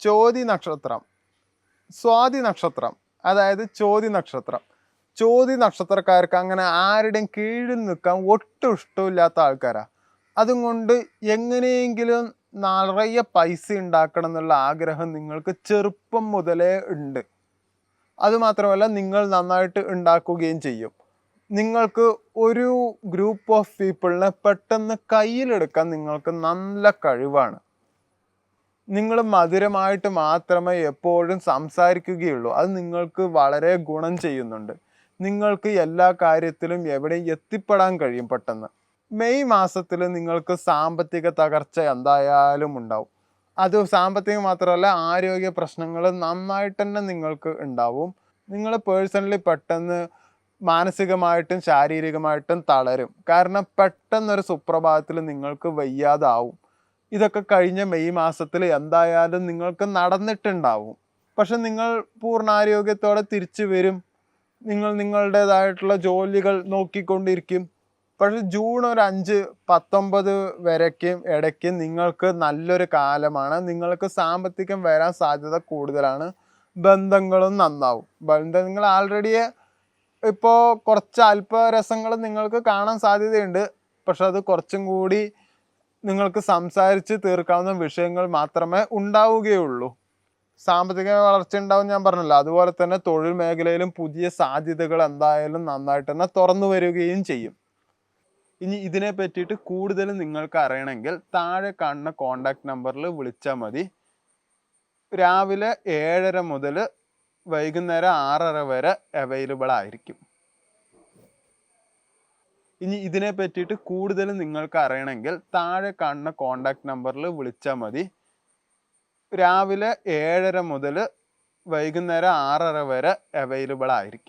ചോതി നക്ഷത്രം. സ്വാതി നക്ഷത്രം. അതായത് ചോതി നക്ഷത്രം. ചോതി നക്ഷത്രക്കാർക്ക് അങ്ങനെ ആരുടെയും കീഴിൽ നിൽക്കാൻ ഒട്ടും ഇഷ്ടമില്ലാത്ത ആൾക്കാരാണ് അതും കൊണ്ട് എങ്ങനെയെങ്കിലും നിറയെ പൈസ ഉണ്ടാക്കണം എന്നുള്ള ആഗ്രഹം നിങ്ങൾക്ക് ചെറുപ്പം മുതലേ ഉണ്ട്. അതുമാത്രമല്ല നിങ്ങൾ നന്നായിട്ട് ഉണ്ടാക്കുകയും ചെയ്യും. നിങ്ങൾക്ക് ഒരു ഗ്രൂപ്പ് ഓഫ് പീപ്പിളിനെ പെട്ടെന്ന് കയ്യിലെടുക്കാൻ നിങ്ങൾക്ക് നല്ല കഴിവാണ്. നിങ്ങൾ മധുരമായിട്ട് മാത്രമേ എപ്പോഴും സംസാരിക്കുകയുള്ളൂ. അത് നിങ്ങൾക്ക് വളരെ ഗുണം ചെയ്യുന്നുണ്ട്. നിങ്ങൾക്ക് എല്ലാ കാര്യത്തിലും എവിടെയും എത്തിപ്പെടാൻ കഴിയും പെട്ടെന്ന്. മെയ് മാസത്തിൽ നിങ്ങൾക്ക് സാമ്പത്തിക തകർച്ച എന്തായാലും ഉണ്ടാവും. അത് സാമ്പത്തികം മാത്രമല്ല ആരോഗ്യ പ്രശ്നങ്ങൾ നന്നായിട്ട് തന്നെ നിങ്ങൾക്ക് ഉണ്ടാവും. നിങ്ങൾ പേഴ്സണലി പെട്ടെന്ന് മാനസികമായിട്ടും ശാരീരികമായിട്ടും തളരും. കാരണം പെട്ടെന്നൊരു സുപ്രഭാതത്തിൽ നിങ്ങൾക്ക് വയ്യാതാവും. ഇതൊക്കെ കഴിഞ്ഞ മെയ് മാസത്തിൽ എന്തായാലും നിങ്ങൾക്ക് നടന്നിട്ടുണ്ടാവും. പക്ഷെ നിങ്ങൾ പൂർണാരോഗ്യത്തോടെ തിരിച്ചു വരും. നിങ്ങൾ നിങ്ങളുടേതായിട്ടുള്ള ജോലികൾ നോക്കിക്കൊണ്ടിരിക്കും. പക്ഷെ ജൂൺ ഒരു അഞ്ച് പത്തൊമ്പത് വരയ്ക്കും ഇടയ്ക്ക് നിങ്ങൾക്ക് നല്ലൊരു കാലമാണ്. നിങ്ങൾക്ക് സാമ്പത്തികം വരാൻ സാധ്യത കൂടുതലാണ്. ബന്ധങ്ങളും നന്നാവും. ബന്ധം നിങ്ങൾ ആൾറെഡി ഇപ്പോൾ കുറച്ച് അല്പരസങ്ങൾ നിങ്ങൾക്ക് കാണാൻ സാധ്യതയുണ്ട്. പക്ഷെ അത് കുറച്ചും കൂടി നിങ്ങൾക്ക് സംസാരിച്ച് തീർക്കാവുന്ന വിഷയങ്ങൾ മാത്രമേ ഉണ്ടാവുകയുള്ളൂ. സാമ്പത്തിക വളർച്ച ഉണ്ടാവും ഞാൻ പറഞ്ഞല്ലോ. അതുപോലെ തന്നെ തൊഴിൽ മേഖലയിലും പുതിയ സാധ്യതകൾ എന്തായാലും നന്നായിട്ട് തന്നെ തുറന്നു വരികയും ചെയ്യും. ഇനി ഇതിനെ പറ്റിയിട്ട് കൂടുതൽ നിങ്ങൾക്ക് അറിയണമെങ്കിൽ താഴെ കാണുന്ന കോണ്ടാക്ട് നമ്പറിൽ വിളിച്ചാൽ മതി. രാവിലെ ഏഴര മുതൽ വൈകുന്നേരം ആറര വരെ അവൈലബിൾ ആയിരിക്കും. ഇനി ഇതിനെ പറ്റിയിട്ട് കൂടുതൽ നിങ്ങൾക്ക് അറിയണമെങ്കിൽ താഴെ കാണുന്ന കോണ്ടാക്ട് നമ്പറിൽ വിളിച്ചാൽ മതി. രാവിലെ ഏഴര മുതൽ വൈകുന്നേരം ആറര വരെ അവൈലബിൾ ആയിരിക്കും.